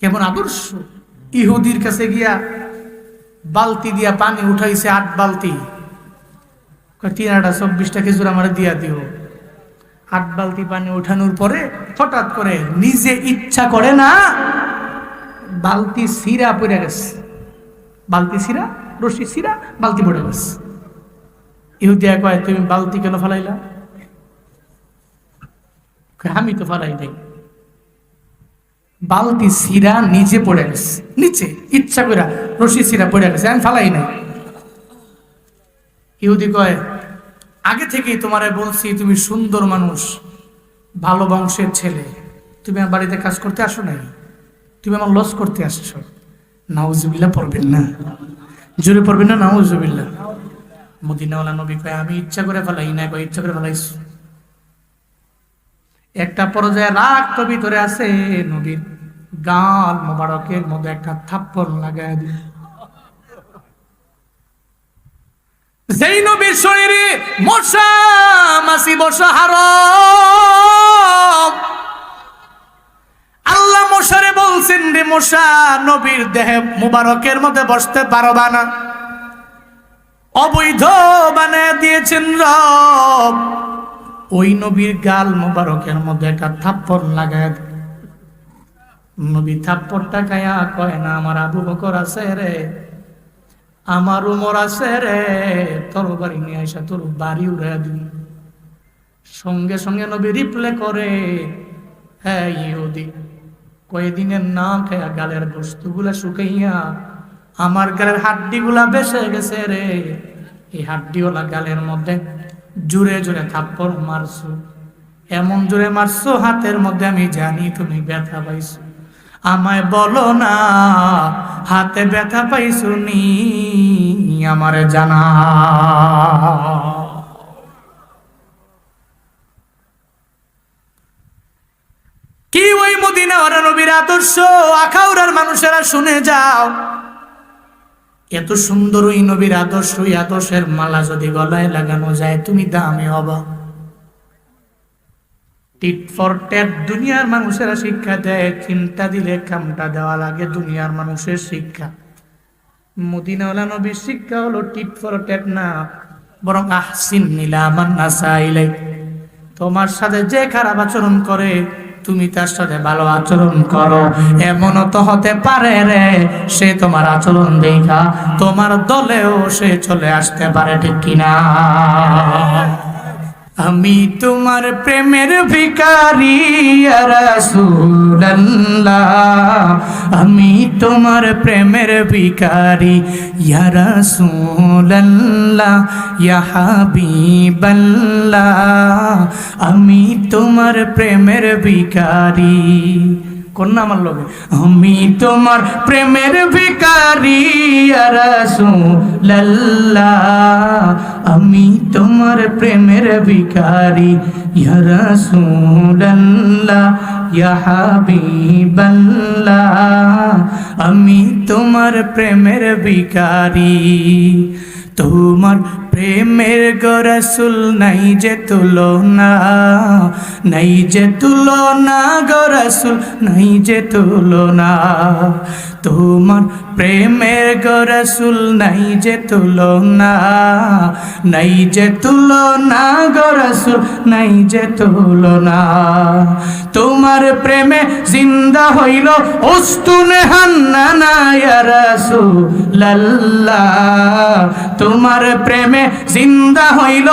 কেমন আদর্শ? ইহুদির কাছে গিয়া বালতি দিয়া পানি উঠাইছে আট বালতি। তিন আটা চব্বিশটা খেজুর আমার দিয়া দিও। আট বালতি পানি উঠানোর পরে হঠাৎ করে নিজে ইচ্ছা করে না, বালতি সিরা পড়ে গেছে। বালতি সিরা, রশি সিরা, বালতি পড়ে গেছে। ইহুদিয়া কয় তুমি বালতি কেন ফেলাইলা? আমি তো ফেলাই নাই। বালতি সিরা নিচে পড়ে গেছে নিচে, ইচ্ছা করে রশি সিরা পড়ে গেছে আমি ফালাই নাই। ইহুদি কয়, আগে থেকেই তোমারে বলছি তুমি সুন্দর মানুষ, ভালো বংশের ছেলে। তুমি আমার বাড়িতে কাজ করতে আসো নাই? তুমি আমার লস করতে আসছো। নাউজুবিল্লাহ পড়বেন না। জোরে পড়বেন না, নাউজুবিল্লাহ। মদিনাওয়ালা নবী কয়, আমি ইচ্ছা করে ফেলাই নাই, কয়, ইচ্ছা করে ফেলাইছি। একটা পর্যায়ে রাগ তো ভিতরে আছে নবীর। গাল মোবারকের মধ্যে একটা থাপ্পড় লাগায় দিল। যেই নবীর শরীরে মশা, মাসি বসা হারাম। আল্লাহ মশারে বলছেন রে মশা, নবীর দেহে মুবারকের মধ্যে বসতে পারবা না। অবৈধ বানায় দিয়েছেন রব। ওই নবীর গাল মুবারকের মধ্যে একটা থাপ্পড় লাগায়। নবী থাপ্পড়টা গায়া কয়, না, আমার আবু বকর আছে রে, আমার উমর আছে রে, তোর বাড়ি নিয়ে আসা তোর বাড়ি উড়ে দিন সঙ্গে সঙ্গে নবী রিপ্লে করে হ্যাঁ ইহুদি কয়েকদিনের না খেয়া গালের বস্তুগুলা শুকাইয়া, আমার গালের হাড্ডিগুলা বেসে গেছে রে। এই হাড্ডিওয়ালা গালের মধ্যে জুড়ে জুড়ে থাপ্পড় মারছো। এমন জোরে মারছো, হাতের মধ্যে আমি জানি তুমি ব্যথা পাইছো। আমায় বলো না, হাতে ব্যথা পাইছো নি আমারে জানা। কি ওই মদিনা ওরা নবীর আদর্শ? আখাউড়ার মানুষেরা শুনে যাও। এত সুন্দর ওই নবীর আদর্শ, ওই আদর্শের মালা যদি গলায় লাগানো যায়, তুমি দামে হবা। টিট ফর ট্যাট দুনিয়ার মানুষেরা শিক্ষা দেয় চিন্তা দিলে কামটা দেওয়া লাগে দুনিয়ার মানুষের শিক্ষা মদিনাওয়ালা নবীর শিক্ষা হলো টিট ফর ট্যাট না বরং আহসিন নিলামান নাসাইলে তোমার সাথে যে খারাপ আচরণ করে তুমি তার সাথে ভালো আচরণ করো এমনও তো হতে পারে রে সে তোমার আচরণ দেখা তোমার দলেও সে চলে আসতে পারে ঠিক কিনা আমি তোমার প্রেমের ভিকারি রাসূলুল্লাহ। আমি তোমার প্রেমের ভিকারি রাসূলুল্লাহ, ইয়া হাবিবাল্লাহ। আমি তোমার প্রেমের ভিকারি কোন না আমার লোকে আমি তোমার প্রেমের ভিকারি রাসূলুল্লাহ। আমি তোমার প্রেমের ভিকারি ইয়া রাসূলুল্লাহ, ইয়া হাবিবাল্লাহ। আমি তোমার প্রেমের ভিকারি তোমার প্রেমের গরসুল নাই যে তুলনা, নাই যে তুলনা গরসুল নাই যে তুলনা। তোমার প্রেমের গরসুল নাই যে তুলনা, নাই যে তুলনা গরসুল নাই যে তুলনা। তোমার প্রেমে জিন্দা হইল উস্তুনে হান্না না রাসূলুল্লাহ। তোমার প্রেমে জিন্দা হইল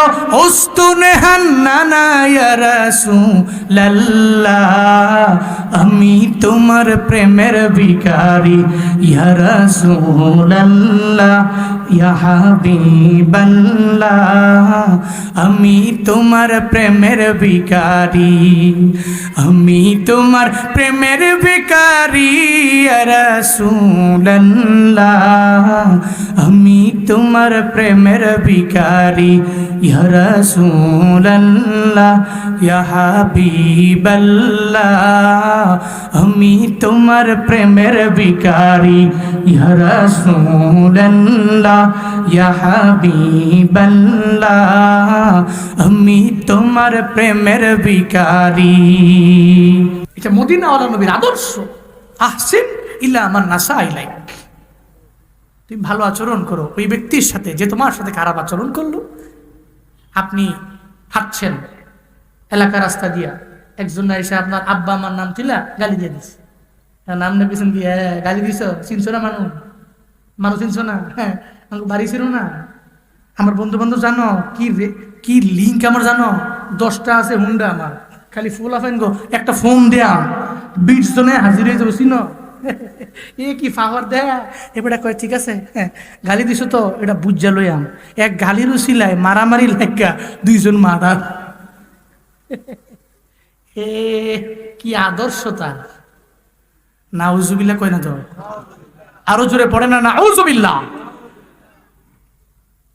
উস্তুনে হান্না না রাসূলুল্লাহ। আমি তোমার প্রেমের ভিখারি, ইয়া রাসূলুল্লাহ, ইয়া হাবিবাল্লাহ। আমি তোমার প্রেমের ভিখারি, আমি তোমার প্রেমের ভিখারি, ইয়া রাসূলুল্লাহ। আমি তোমার প্রেমের ভিখারি ইয়া রাসূলুল্লাহ ইয়া হাবিবাল্লাহ আমি তোমার প্রেমের ভিখারি। ইয়া রাসূলুল্লাহ ইয়া হাবিবাল্লাহ আমি তোমার প্রেমের ভিখারি। এটা মদিনাওয়ালা নবীর আদর্শ। আহসিন ইল্লা আমার নাসা আইলাই তুমি ভালো আচরণ করো, ওই ব্যক্তির সাথে যে তোমার সাথে খারাপ আচরণ করল আপনি হাঁটছেন এলাকা রাস্তা দিয়া। একজন এসে আপনার আব্বা আমার নাম ছিলা গালি দিয়ে দিস নাম না পিছন দিয়ে "হ্যাঁ, গালি দিছ চিনছো না মানুষ মানুষ চিনছো না? হ্যাঁ বাড়ি ছিল না। আমার বন্ধু বান্ধব জানো? কি কি লিঙ্ক আমার জানো? দশটা আছে হুন্ডা আমার। খালি ফুল আফেন গো একটা ফোন দেয়া। বিশ জনে হাজির হয়ে যাব চিনো? এ কি ফাওয়ার দেয় এবারে কয়, ঠিক আছে হ্যাঁ গালি দিছো তো, এটা বুঝা লইয়াম এক গালির উচিলায় মারামারি লাগা দুইজন মারা। এ, কি আদর্শ তার নাউজুবিল্লা কয় না তো? আরও জোরে পড়ে না নাউজুবিল্লা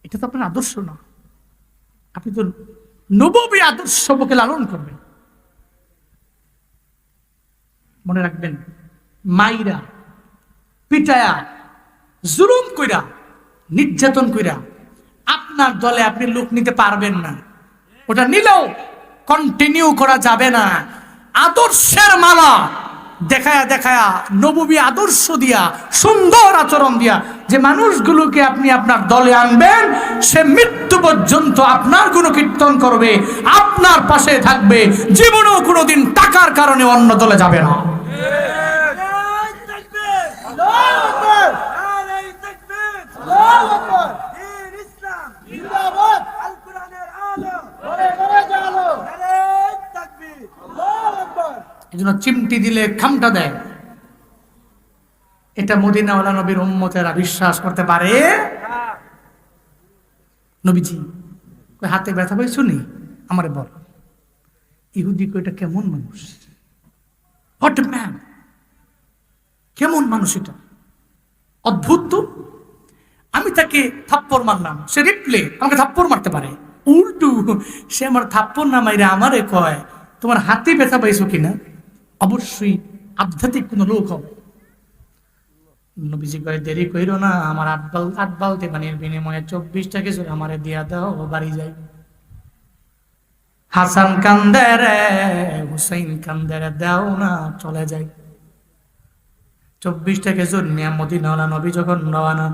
এটা তো আপনার আদর্শ না। আপনি তো নবী আদর্শকে লালন করবেন। মনে রাখবেন মাইরা, পিটায়া, জুলুম কইরা, নির্যাতন কইরা আপনার দলে আপনি লোক নিতে পারবেন না। ওটা নিলেও কন্টিনিউ করা যাবে না। আদর্শের মালা দেখায়া দেখায়া, নবী আদর্শ দিয়া, সুন্দর আচরণ দিয়া যে মানুষগুলোকে আপনি আপনার দলে আনবেন, সে মৃত্যু পর্যন্ত আপনার কোনো কীর্তন করবে, আপনার পাশে থাকবে, জীবনেও কোনোদিন টাকার কারণে অন্য দলে যাবে না। আকবার এই জন্য চিমটি দিলে খামটা দেয়। এটা মদিনাওয়ালা নবীর উম্মতেরা বিশ্বাস করতে পারে। নবীজি হাতে ব্যথা পাইছো নি? আমারে বল। ইহুদি এটা কেমন মানুষ? হোয়াট ম্যান কেমন মানুষ এটা? অদ্ভুত তো। আমি তাকে থাপ্পড় মারলাম, সে রিপ্লে, আমাকে থাপ্পড় মারতে পারে। উল্টু, সে আমার থাপ্পড় না মাইরে আমারে কয়, তোমার হাতে ব্যথা পাইছো কিনা? অবশ্যই আধ্যাত্মিক কোনো লোক হবে নবীজি কয়, দেরি কইরো না, আমার বাল পানির বিনিময়ে চব্বিশটা কিছু আমারে দিয়া দাও বাড়ি যাই হাসান কান্দে রে, হুসাইন কান্দে রে, দাও না, চলে যাই চব্বিশটা খেজুর নিয়ে মদিনাওয়ালা নবী যখন রওয়ানা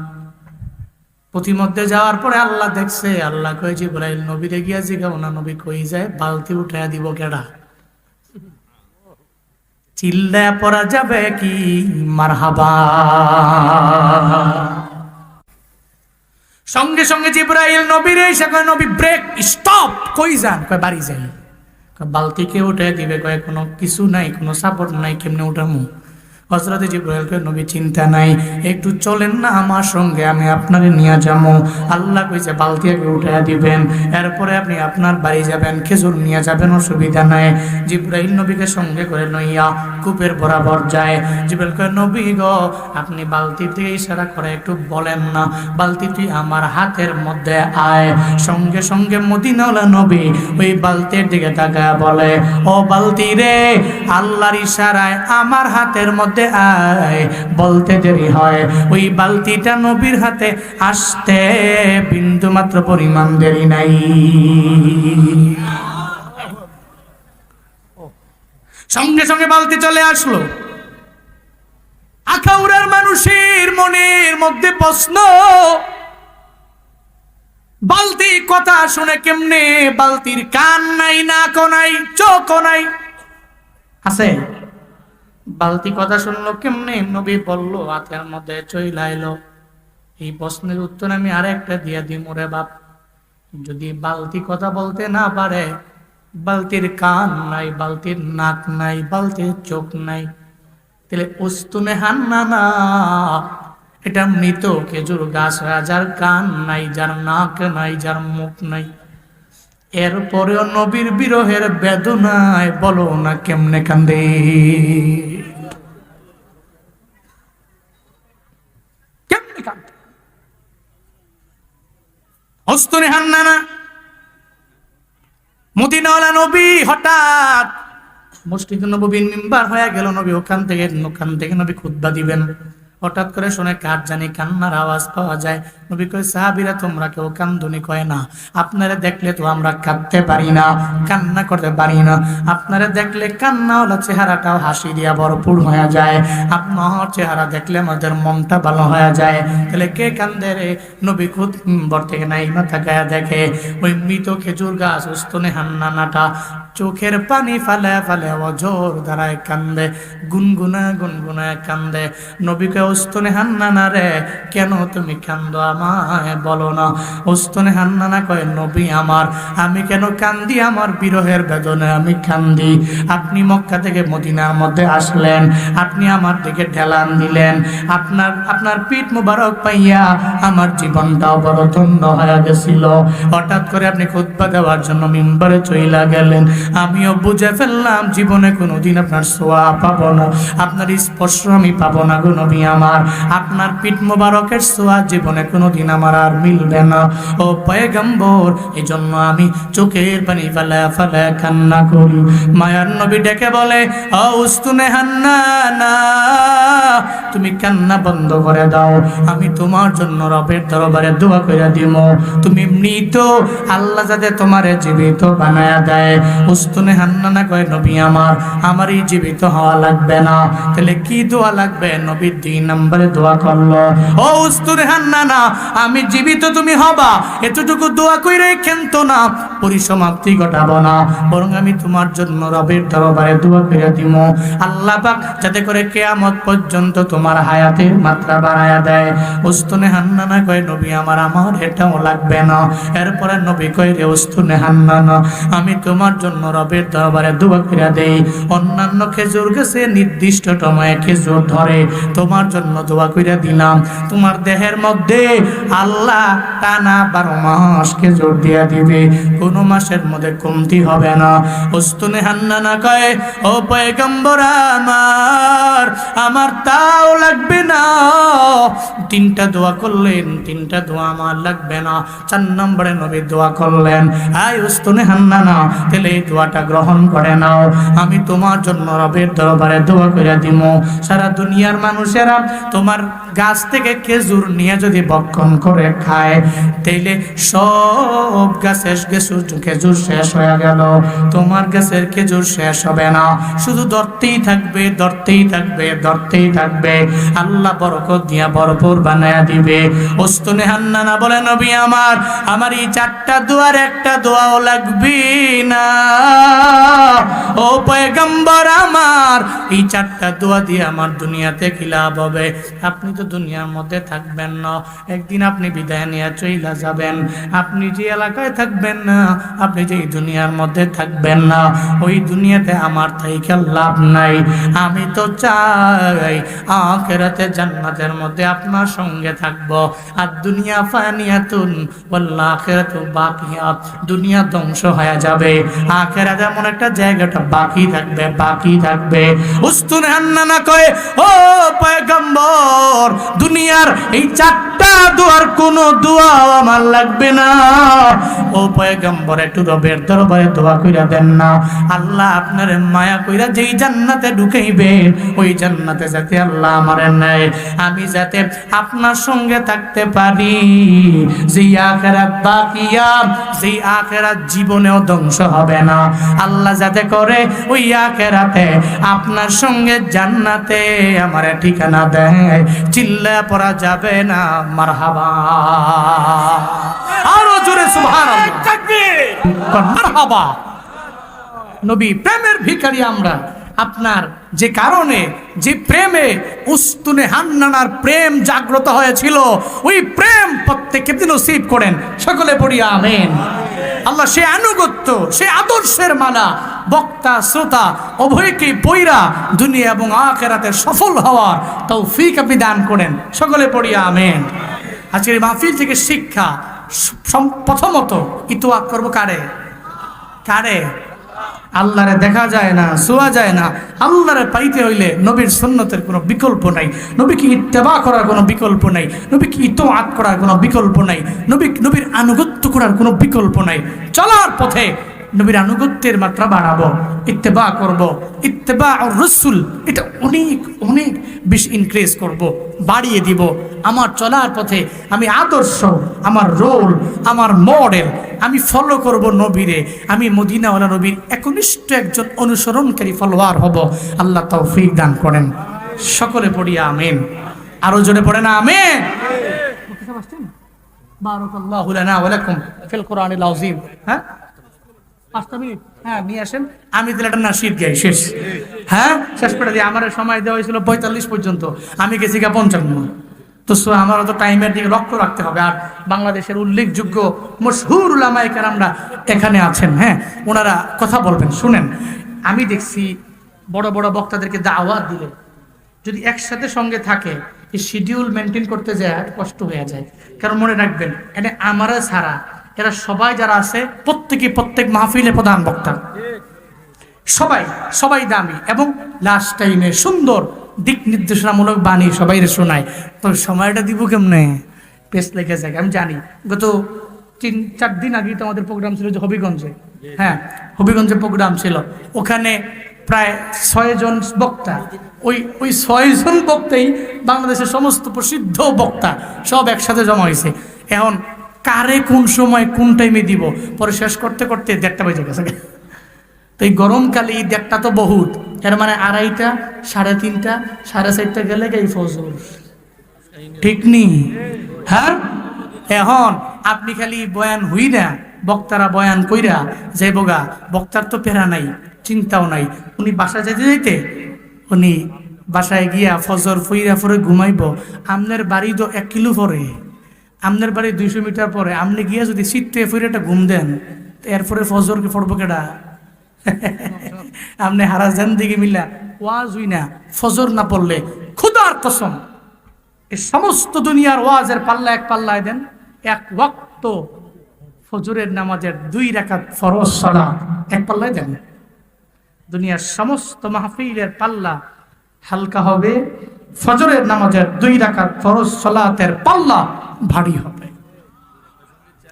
প্রতিমধ্যে যাওয়ার পরে আল্লাহ দেখছে, আল্লাহ কয়ে, জিব্রাইল নবীরে গিয়া জিগাও না, নবী কই যায়, বালতি উঠাইয়া দিব কেডা? চিল্লায় পরা যাবে কি? মারহাবা। সঙ্গে সঙ্গে জিব্রাইল নবীর এসে কয় নবী ব্রেক স্টপ কই যান? কয়, বাড়ি যাই। বালতিকে উঠে দিবে, কয়, কোনো কিছু নাই, কোনো সাপোর্ট নাই, কেমনে উঠামু? হজরতে জিব্রাইলকে নবী চিন্তা নাই, একটু চলেন না আমার সঙ্গে, আমি আপনারে নিয়ে যাব। আল্লাহ কইছে বালতিকে উঠে দিবেন, এরপরে আপনি আপনার বাড়ি যাবেন, খেজুর নিয়ে যাবেন, অসুবিধা নাই। জিব্রাইল নবীকে সঙ্গে করে নইয়া কূপের বরাবর যায়। জিব্রাইল কয়, নবী গো, আপনি বালতি দিয়ে ইশারা করে একটু বলেন না বালতি তুই আমার হাতের মধ্যে আয়। সঙ্গে সঙ্গে মদিনাওয়ালা নবী ওই বালতির দিকে তাকায় বলে, ও বালতি রে, আল্লাহর ইশারায় আমার হাতের মধ্যে আয়, বলতে দেরি হয়। ওই বালতিটা নবীর হাতে আসতে বিন্দু মাত্র পরিমাণ দেরি নাই। সঙ্গে সঙ্গে বালতি চলে আসলো। আখাউড়ার মানুষের মনের মধ্যে প্রশ্ন, বালতি কথা শুনে কেমনে বালতির কান নাই নাক নাই চোখ নাই? আছে? বালতি কথা শুনলো কেমনে? নবী বলল, হাতের মধ্যে চইলা এলো এই প্রশ্নের উত্তর আমি আরেকটা দিয়া দিই, মোরে বাপ। যদি বালতি কথা বলতে না পারে, বালতির কান নাই, বালতির নাক নাই, বালতির চোখ নাই, তাহলে উস্তুনে হান না না। এটা মৃত খেজুর গাছ, যার কান নাই, যার নাক নাই, যার মুখ নাই। এরপরেও নবীর বিরহের বেদনায় বলো না কেমনে কান্দে। কেমনে নবী হঠাৎ মসজিদ মিম্বার হয়ে গেল, নবী ওখান থেকে ওখান থেকে নবী খুদ্া দিবেন। হঠাৎ করে শুনে কার জানি কান্নার আওয়াজ পাওয়া যায়। নবী কয়, সাহাবিরা তোমরা কেউ কান্দুনি কয় না। আপনারা দেখলে তো আমরা কাঁদতে পারি না, কান্না করতে পারি না। আপনারা দেখলে কান্না হলো চেহারাটাও হাসি দিয়া ভরপুর হয়ে যায়। আপনার চেহারা দেখলে আমাদের মনটা ভালো হয়ে যায়। তাহলে কে কান্দে রে? নবী খুদ বর থেকে নাই মাথা গায়া দেখে। ওই মৃত খেজুর গাছ উস্তনে হান্নানাটা চোখের পানি ফালে ফালে অজোর দ্বারায় কান্দে। গুনগুনা গুনগুনা কান্দে। নবীকে উস্তনে হান্নানা রে, কেন তুমি কান্দো আমায় বলো না? উস্তনে হান্নানা কয়, নবী আমার, আমি কেন কান্দি আমার বিরহের বেদনে? আমি কান্দি। আপনি মক্কা থেকে মদিনার মধ্যে আসলেন, আপনি আমার দিকে ঢেলান দিলেন। আপনার আপনার পিঠ মুবারক পাইয়া আমার জীবনটাও বড় ধন্য হয়ে গেছিল। হঠাৎ করে আপনি খুতবা দেওয়ার জন্য মিম্বারে চইলা গেলেন। আমিও বুঝে ফেললাম, জীবনে কোনোদিন আপনার সোয়া পাবো না। আপনার স্পর্শ আমি পাবো না গো নবী আমার, আপনার পিঠ মোবারকের সোয়া জীবনে কোনোদিন আমার আর মিলবে না। ও পয়গম্বর এই জন্য আমি চোখের পানি ফেলে ফেলে কান্না করি। মায়ার নবী ডেকে বলে, ও উস্তুনে হান্না না, তুমি কান্না বন্ধ করে দাও। আমি তোমার জন্য রবের দরবারে দোয়া করে দিব। তুমি মৃত, আল্লাহ যাতে তোমারে জীবিত বানায়া দেয়। উস্তুনে হান্না না কয়, নবী আমার আমার এই জীবিত হওয়া লাগবে না। তাহলে কি দোয়া লাগবে নবী দুই নম্বরে দোয়া করল। ও উস্তুনে হান্না না, আমি জীবিত তুমি হবা, এতটুকু দোয়া কইরে খেন্ত না, পরিসমাপ্তি ঘটাবো না, বরং আমি তোমার জন্য রবের দরবারে দোয়া করে দিব। আল্লাহ পাক যাতে করে কেয়ামত পর্যন্ত তোমার হায়াতের মাত্রা বাড়ায়া দেয়। উস্তুনে হান্না না কয়, নবী আমার আমার, এটাও লাগবে না। এরপরে নবী কয়, রে উস্তুনে হান্না না, আমি তোমার জন্য রবের দরবারে দোয়া করে দেই। অন্যান্য খেজুর গাছে নির্দিষ্ট সময়ে খেজুর ধরে, তোমার জন্য দোয়া করে দিলাম। তোমার দেহের মধ্যে আল্লাহ টানা বারো মাস জোর দিয়া দিবে। কোনো মাসের মধ্যে কমতি হবে না। উস্তুনে হান্না না কয়, ও পয়গম্বর আমার আমার তাও লাগবে না। তিনটা দোয়া করলেন, তিনটা দোয়া আমার লাগবে না। চার নম্বরে নবী দোয়া করলেন, আয় উস্তুনে হান্না না, তাহলে এই দোয়াটা গ্রহণ করে নাও। আমি তোমার জন্য রবের দরবারে দোয়া করে দিব সারা দুনিয়ার মানুষেরা তোমার গাছ থেকে খেজুর নিয়ে যদি বক্ষণ করে খায়, তাইলে সব গাছের খেজুর খেজুর শেষ হয়ে গেল। তোমার গাছের খেজুর শেষ হবে না। শুধু ধরতেই থাকবে ধরতেই থাকবে ধরতেই থাকবে। আল্লাহ বরকত দিয়া ভরপুর বানায়া দিবে। ওস্তনে হান্নানা বলে, নবী আমার আমার এই চারটা দোয়ার একটা দোয়াও লাগবে না। ও পয়গম্বর আমার, এই চারটা দোয়া দিয়ে আমার দুনিয়াতে কি হবে? আপনি তো দুনিয়ার মধ্যে থাকবেন না। একদিন আপনি বিদায় নিয়ে চইলা যাবেন। আপনি যে এলাকায় থাকবেন না, আপনি যে দুনিয়ার মধ্যে থাকবেন না। ওই দুনিয়াতে আমার থেকে লাভ নাই। আমি তো চাই আখেরাতে জান্নাতের মধ্যে আপনার সঙ্গে থাকব। আর দুনিয়া ফানিয়াতুন ওয়াল্লাহ আখেরাতু বাকিয়াত দুনিয়া ধ্বংস হয়ে যাবে। আখেরাতে এমন একটা জায়গাটা বাকি থাকবে বাকি থাকবে। উস্তুন হান্নানা কয়, ও পয়গম্বর দুনিয়ার এই চারটা দোয়ার, কোনো দোয়া আমার লাগবে না। ও পয়গম্বর, একটু রবের দরবারে দোয়া কইরা দেন না। আল্লাহ আপনার মায়া কইরা যেই জান্নাতে ঢুকাইবেন, ওই জান্নাতে যাতে আল্লাহ আমার নেয়। আমি যাতে আপনার সঙ্গে থাকতে পারি। যেই আখেরাত বাকিয়া যেই আখেরাত জীবনেও ধ্বংস হবে না। আল্লাহ যাতে করে ওই আখেরাতে আপনার সঙ্গে জান্নাতে আমার ঠিকানা দেয় চিল্লা পড়া যাবে না মারহাবা। আরও জোরে মারহাবা। নবী প্রেমের ভিখারি আমরা। আপনার যে কারণে, যে প্রেমে উস্তুনে হান্নানার প্রেম জাগ্রত হয়েছিল, ওই প্রেম প্রত্যেককে নসিব করেন। সকলে পড়ি, আমেন। আল্লাহ সে আনুগত্য, সে আদর্শের মালা, বক্তা, শ্রোতা উভয়কে পইরা দুনিয়া এবং আখেরাতে সফল হওয়ার তৌফিক আপনি দান করেন। সকলে পড়ি, আমেন। আজকের মাহফিল থেকে শিক্ষা প্রথমত ইতোয়াক করব কারে? কারে? আল্লাহরে দেখা যায় না, শোয়া যায় না। আল্লাহরে পাইতে হইলে নবীর সন্ন্যতের কোনো বিকল্প নাই। নবীকে ইত্তেবা করার কোনো বিকল্প নাই। নবীকে ইতো আত করার কোনো বিকল্প নাই। নবী নবীর আনুগত্য করার কোনো বিকল্প নাই। চলার পথে নবীর আনুগত্যের মাত্রা বাড়াবো ইত্তেবা করব। ইত্তেবা আর রসুল এটা অনেক অনেক বেশি ইনক্রিজ করব বাড়িয়ে দিব। আমার চলার পথে আমি আদর্শ আমার রোল আমার মডেল আমি ফলো করব নবীরে। আমি মদিনাওয়ালা নবীর একনিষ্ঠ একজন অনুসরণকারী ফলোয়ার হব। আল্লাহ তৌফিক দান করেন। সকলে পড়িয়া আমেন। আরও জোরে পড়ে না আমেন। বারাকাল্লাহু লানা ওয়া লাকুম ফিল কোরআনিল আযীম। হ্যাঁ? হ্যাঁ নিয়ে আসেন। আমি শেষ। হ্যাঁ শেষ আমার সময় দেওয়া হয়েছিল পঁয়তাল্লিশ পর্যন্ত। আমি গেছি তো তো টাইমের দিকে লক্ষ্য রাখতে হবে। আর বাংলাদেশের উল্লেখযোগ্য মশহুর উলামায়ে এখানে আছেন। হ্যাঁ ওনারা কথা বলবেন। শুনেন, আমি দেখছি বড় বড় বক্তাদেরকে দাওয়াত দিলে যদি একসাথে সঙ্গে থাকে, এই শিডিউল মেনটেন করতে যায়, কষ্ট হয়ে যায়। কারণ মনে রাখবেন এটা আমারা ছাড়া এরা সবাই যারা আছে, প্রত্যেকে প্রত্যেক মাহফিলে প্রধান বক্তা। সবাই সবাই দামি এবং লাস্ট টাইমে সুন্দর দিক নির্দেশনামূলক বাণী সবাই শোনায়। তো সময়টা দিব কেমনে? পেস লেগে যায় আমি জানি। গত তিন, চার দিন আগেই তো আমাদের প্রোগ্রাম ছিল যে হবিগঞ্জে। হ্যাঁ হবিগঞ্জে প্রোগ্রাম ছিল। ওখানে প্রায় ছয়জন বক্তা। ওই ওই ছয়জন বক্তাই বাংলাদেশের সমস্ত প্রসিদ্ধ বক্তা সব একসাথে জমা হয়েছে। এখন কারে কোন সময় কোন টাইমে দিব? পরে শেষ করতে করতে দেড়টা বেজে গেছে। তো এই গরমকালে এই দেড়টা তো বহুত। এর মানে আড়াইটা, সাড়ে তিনটা, সাড়ে চারটা গেলে এই ফজর। ঠিক নি? হ্যাঁ? এখন আপনি খালি বয়ান হই না বক্তারা বয়ান কইরা যে বোগা, বক্তার তো পেরা নাই, চিন্তাও নাই। উনি বাসায় যেতে যেতে উনি বাসায় গিয়া ফজর ফুইরা ফরে ঘুমাইব। আমনের বাড়ি তো এক কিলো পরে। আমনের বাড়ি দুইশো মিটার পরে আপনি গিয়ে যদি সিটে ফুইরে একটা ঘুম দেন এরপরে ফজরকে পড়ব কেডা? আপনি হারা জান দিকে মিলা ওয়াজ হই না, ফজর না পড়লে খুদার কসম। এই সমস্ত দুনিয়ার ওয়াজের পাল্লা এক পাল্লায় দেন, এক ওয়াক্ত ফজরের নামাজের দুই রাকাত ফরজ সালা এক পাল্লায় দেন। দুনিয়ার সমস্ত মাহফিলের পাল্লা হালকা হবে ফজরের নামাজের দুই রাকাত ফরজ সালাতের পাল্লা ভারী হবে।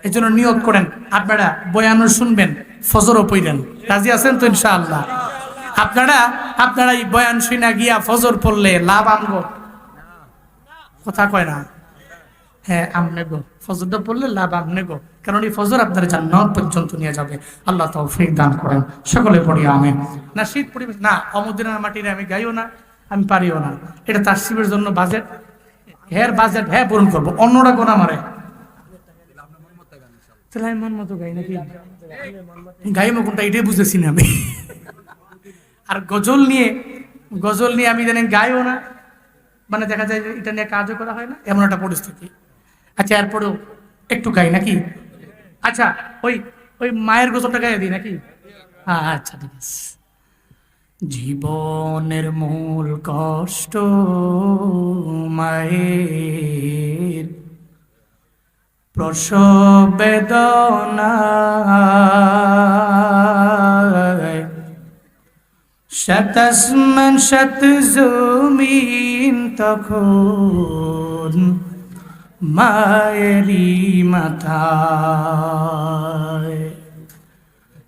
এই জন্য নিয়োগ করেন, আপনারা বয়ানও শুনবেন, ফজরও পইলেন রাজি আছেন তো ইনশাআল্লাহ? আপনারা আপনারা এই বয়ান শুনা গিয়া ফজর পড়লে লাভ আনব? কথা কয় না? হ্যাঁ আমনে গো, ফজরটা পড়লে লাভ আমনে গো। কারণ এই ফজর আপনার জান্নাত পর্যন্ত নিয়ে যাবে। আল্লাহ তৌফিক দান করেন। সকলে পড়ি, আমেন। না শীত পরিবেশ না, অমুদিনের মাটিরে আমি গাইও না। আমি পারিও না। এটা তার শিবের জন্য বাজেট হ্যার বাজেট হ্যাঁ পূরণ করব। অন্যরা গোনা মারে। তাহলে গাই নাকি? এটাই বুঝেছি না আমি। আর গজল নিয়ে গজল নিয়ে আমি জানেন গাইও না। মানে দেখা যায় এটা নিয়ে কাজও করা হয় না। এমন একটা পরিস্থিতি। আচ্ছা এরপরেও একটু গাই নাকি? আচ্ছা ওই ওই মায়ের গজলটা গাইয়ে দিই নাকি? হ্যাঁ আচ্ছা ঠিক আছে। জীবনের মূল কষ্ট মায়ের। প্রসব বেদনায় শতসমান শত জমিন তখন মায়েরি মাথায়।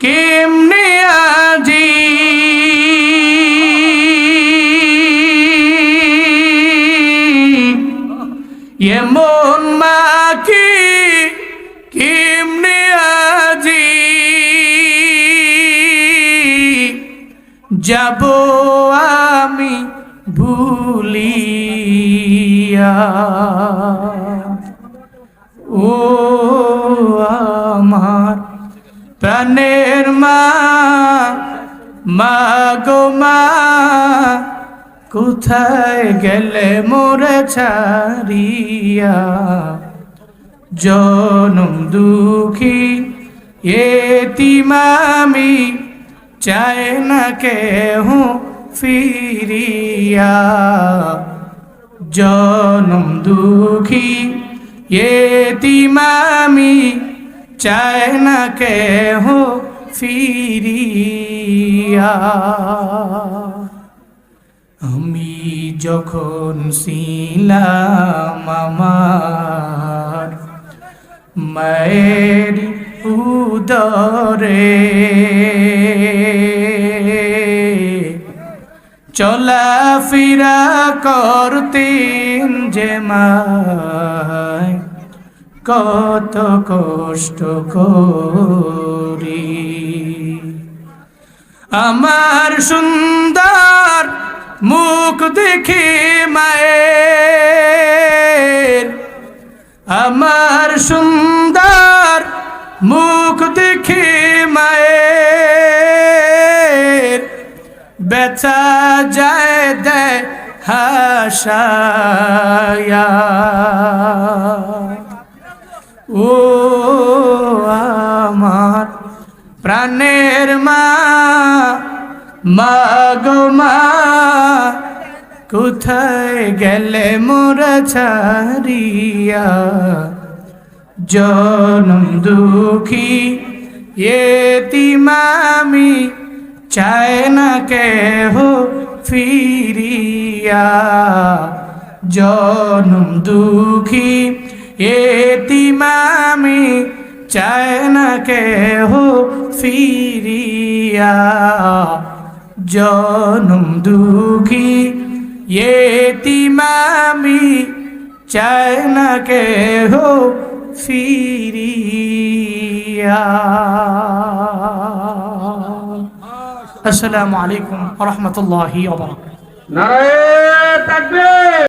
কেমনে আজি? এমন মাকে কেমনে আজি? যাব আমি ভুলিয়া। ও আমার প্রাণের মা মা গো মা, কোথায় গেলে মোরে ছাড়িয়া? জনম দুঃখী, এতিমামি, চায় না কেহ ফিরিয়া? জনম দুঃখী, এতিমামি চায় না কেহ ফিরিয়া। আমি যখন ছিলাম আমার মায়ের উদরে চলাফেরা করতেন যে মায় কত কষ্ট করি। আমার সুন্দর মুখ দেখে মায়ের। আমার সুন্দর মুখ দেখে মায়ের। বেচা যায় দেয় হাসায়া ও আমার প্রাণের মা মা মা, কোথায় গেলে মোরা ছাড়িয়া? জনম দুঃখী এতিমামি চায় না কেহ ফিরিয়া। জনম দুঃখী এতিমামি চায় না কেহ ফিরিয়া। জনম দুঃখী এতিমামি চায় না কেহ ফিরিয়া। আসসালামু আলাইকুম রহমতুল্লাহি তাকবীর।